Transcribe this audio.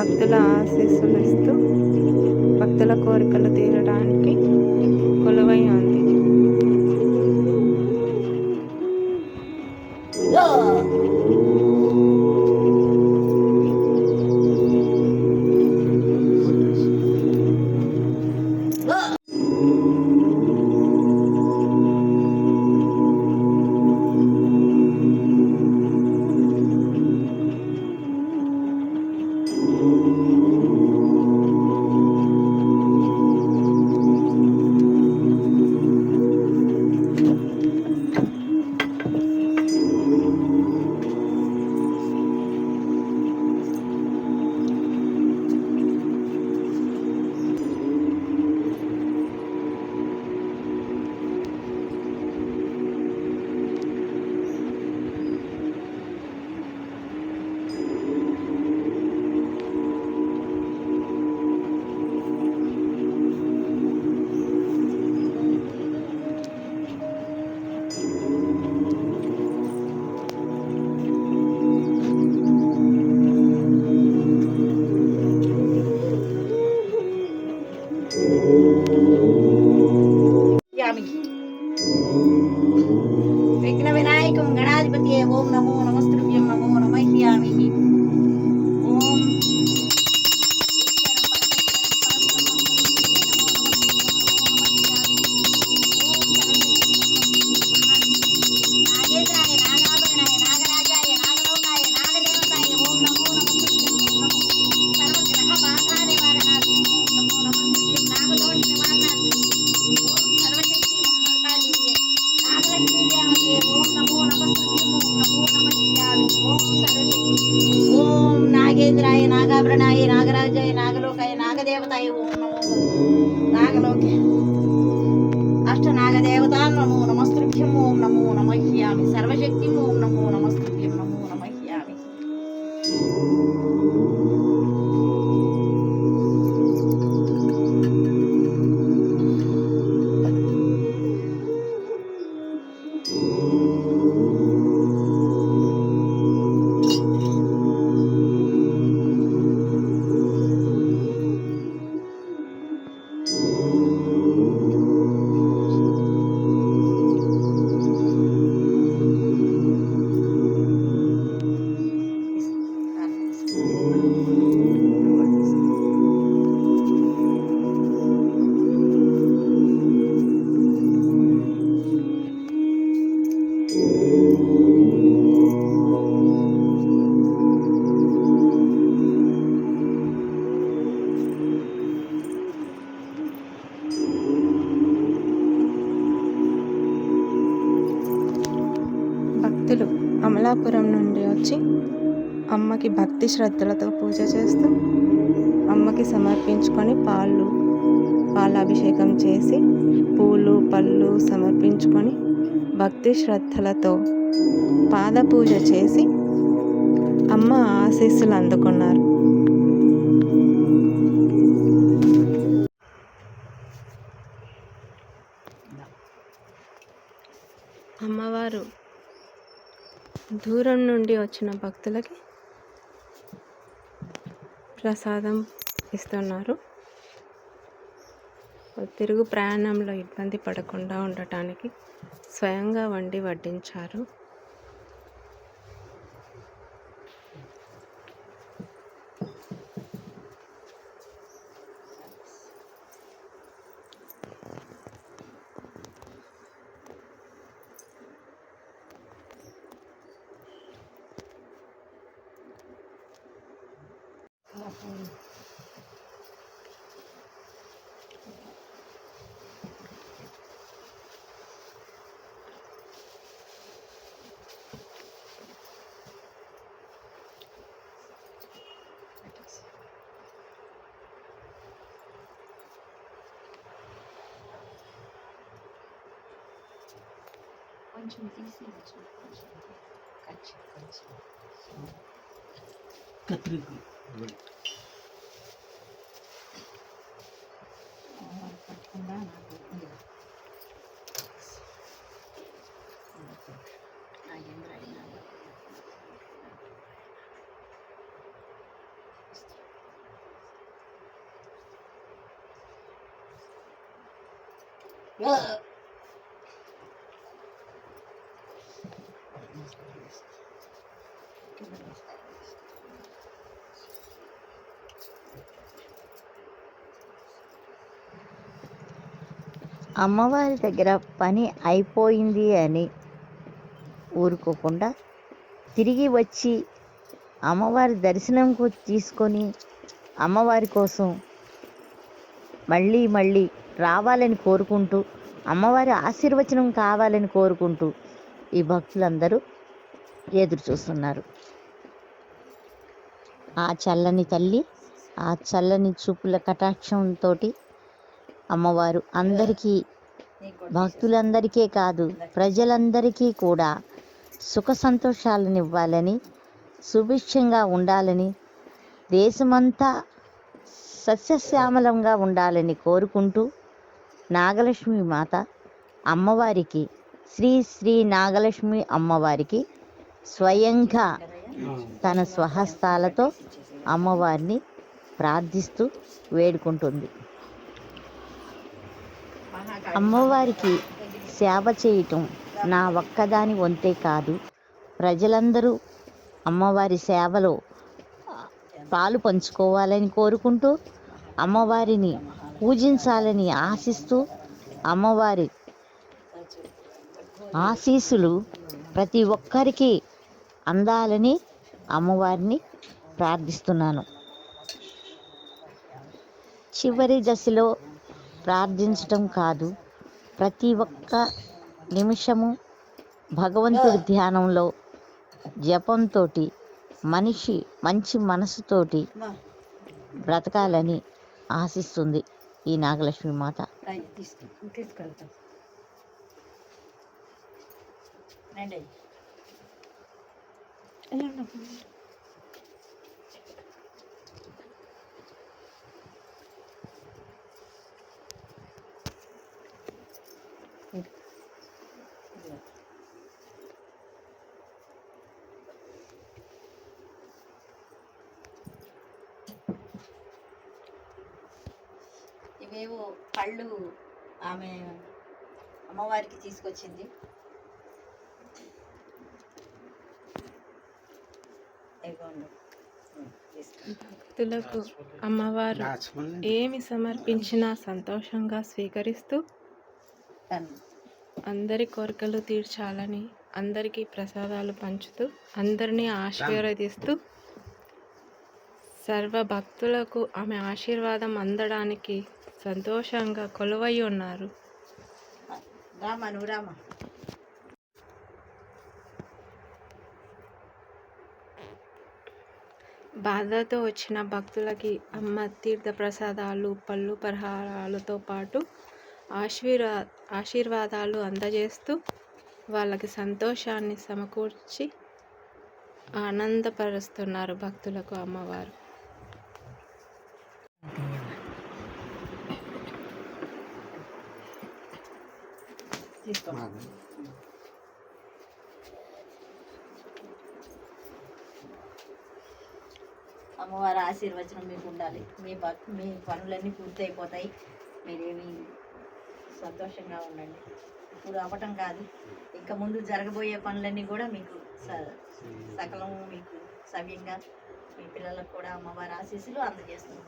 భక్తుల ఆశీస్సులు ఇస్తూ భక్తుల కోరికలు తీరడానికి కొలువై ఉంది. Ooh. అమలాపురం నుండి వచ్చి అమ్మకి భక్తి శ్రద్ధలతో పూజ చేస్తూ అమ్మకి సమర్పించుకొని పాలు పాలాభిషేకం చేసి పూలు పళ్ళు సమర్పించుకొని భక్తి శ్రద్ధలతో పాద పూజ చేసి అమ్మ ఆశీస్సులు అందుకున్నారు. అమ్మవారు దూరం నుండి వచ్చిన భక్తులకి ప్రసాదం ఇస్తున్నారు. తిరుగు ప్రయాణంలో ఇబ్బంది పడకుండా ఉండటానికి స్వయంగా వండి వడ్డించారు. капули. Кончим здесь и начнем кончим. Кончим, кончим. Катрыгай. అమ్మవారి దగ్గర పని అయిపోయింది అని ఊరుకోకుండా తిరిగి వచ్చి అమ్మవారి దర్శనం తీసుకొని అమ్మవారి కోసం మళ్ళీ మళ్ళీ రావాలని కోరుకుంటూ అమ్మవారి ఆశీర్వచనం కావాలని కోరుకుంటూ ఈ భక్తులందరూ ఎదురు చూస్తున్నారు. ఆ చల్లని తల్లి ఆ చల్లని చూపుల కటాక్షంతో అమ్మవారు అందరికీ భక్తులందరికీ కాదు ప్రజలందరికీ కూడా సుఖ సంతోషాలను ఇవ్వాలని సుభిక్షంగా ఉండాలని దేశమంతా సస్యశ్యామలంగా ఉండాలని కోరుకుంటూ నాగలక్ష్మి మాత అమ్మవారికి శ్రీ శ్రీ నాగలక్ష్మి అమ్మవారికి స్వయంగా తన స్వహస్తాలతో అమ్మవారిని ప్రార్థిస్తూ వేడుకుంటుంది. అమ్మవారికి సేవ చేయటం నా ఒక్కదాని వంతే కాదు. ప్రజలందరూ అమ్మవారి సేవలో పాలు పంచుకోవాలని కోరుకుంటూ అమ్మవారిని పూజించాలని ఆశిస్తూ అమ్మవారి ఆశీస్సులు ప్రతి ఒక్కరికి అందాలని అమ్మవారిని ప్రార్థిస్తున్నాను. చివరి దశలో ప్రార్థించటం కాదు ప్రతి ఒక్క నిమిషము భగవంతుడి ధ్యానంలో జపంతో మనిషి మంచి మనసుతోటి బ్రతకాలని ఆశిస్తుంది. ఈ నాగలక్ష్మి మాత తీసుకెళ్తాం. రండి ఇవేవో పళ్ళు ఆమె అమ్మవారికి తీసుకొచ్చింది. భక్తులకు అమ్మవారు ఏమి సమర్పించినా సంతోషంగా స్వీకరిస్తూ అందరి కోరికలు తీర్చాలని అందరికీ ప్రసాదాలు పంచుతూ అందరినీ ఆశీర్వదిస్తూ సర్వ భక్తులకు ఆమె ఆశీర్వాదం అందడానికి సంతోషంగా కొలువై ఉన్నారు. రామా నువ్వు రామా. బాధతో వచ్చిన భక్తులకి అమ్మ తీర్థ ప్రసాదాలు పళ్ళు పరహారాలతో పాటు ఆశీర్వా ఆశీర్వాదాలు అందజేస్తూ వాళ్ళకి సంతోషాన్ని సమకూర్చి ఆనందపరుస్తున్నారు భక్తులకు అమ్మవారు. తీసుకో. అమ్మవారి ఆశీర్వచనం మీకు ఉండాలి. మీ మీ పనులన్నీ పూర్తి అయిపోతాయి మీరేమి సంతోషంగా ఉండండి. ఇప్పుడు అవ్వటం కాదు. ఇంకా ముందు జరగబోయే పనులన్నీ కూడా మీకు సకలం మీకు సవ్యంగా మీ పిల్లలకు కూడా అమ్మవారి ఆశీస్సులు అందజేస్తుంది